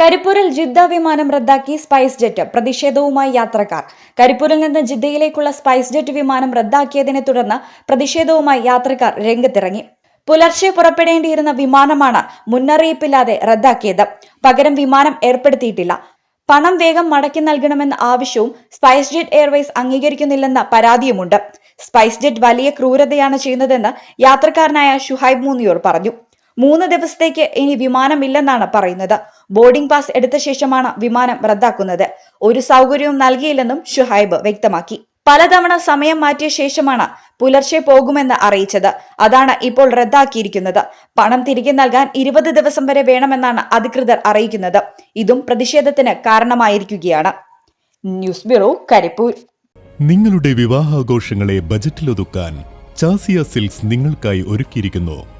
കരിപ്പൂരിൽ ജിദ്ദ വിമാനം റദ്ദാക്കി സ്പൈസ് ജെറ്റ് പ്രതിഷേധവുമായി യാത്രക്കാർ. കരിപ്പൂരിൽ നിന്ന് ജിദ്ദയിലേക്കുള്ള സ്പൈസ് ജെറ്റ് വിമാനം റദ്ദാക്കിയതിനെ തുടർന്ന് പ്രതിഷേധവുമായി യാത്രക്കാർ രംഗത്തിറങ്ങി. പുലർച്ചെ പുറപ്പെടേണ്ടിയിരുന്ന വിമാനമാണ് മുന്നറിയിപ്പില്ലാതെ റദ്ദാക്കിയത്. പകരം വിമാനം ഏർപ്പെടുത്തിയിട്ടില്ല. പണം വേഗം മടക്കി നൽകണമെന്ന ആവശ്യവും സ്പൈസ് ജെറ്റ് എയർവേസ് അംഗീകരിക്കുന്നില്ലെന്ന പരാതിയുമുണ്ട്. സ്പൈസ് ജെറ്റ് വലിയ ക്രൂരതയാണ് ചെയ്യുന്നതെന്ന് യാത്രക്കാരനായ ഷുഹൈബ് മൂന്നിയോർ പറഞ്ഞു. മൂന്ന് ദിവസത്തേക്ക് ഇനി വിമാനമില്ലെന്നാണ് പറയുന്നത്. ബോർഡിംഗ് പാസ് എടുത്ത ശേഷമാണ് വിമാനം റദ്ദാക്കുന്നത്. ഒരു സൗകര്യവും നൽകിയില്ലെന്നും ഷുഹൈബ് വ്യക്തമാക്കി. പലതവണ സമയം മാറ്റിയ ശേഷമാണ് പുലർച്ചെ പോകുമെന്ന് അറിയിച്ചത്. അതാണ് ഇപ്പോൾ റദ്ദാക്കിയിരിക്കുന്നത്. പണം തിരികെ നൽകാൻ ഇരുപത് ദിവസം വരെ വേണമെന്നാണ് അധികൃതർ അറിയിക്കുന്നത്. ഇതും പ്രതിഷേധത്തിന് കാരണമായിരിക്കുകയാണ്. News bureau Karipur. നിങ്ങളുടെ വിവാഹാഘോഷങ്ങളെ ബജറ്റിലൊതുക്കാൻ ചാസിയ സിൽക്സ് നിങ്ങൾക്കായി ഒരുക്കിയിരിക്കുന്നു.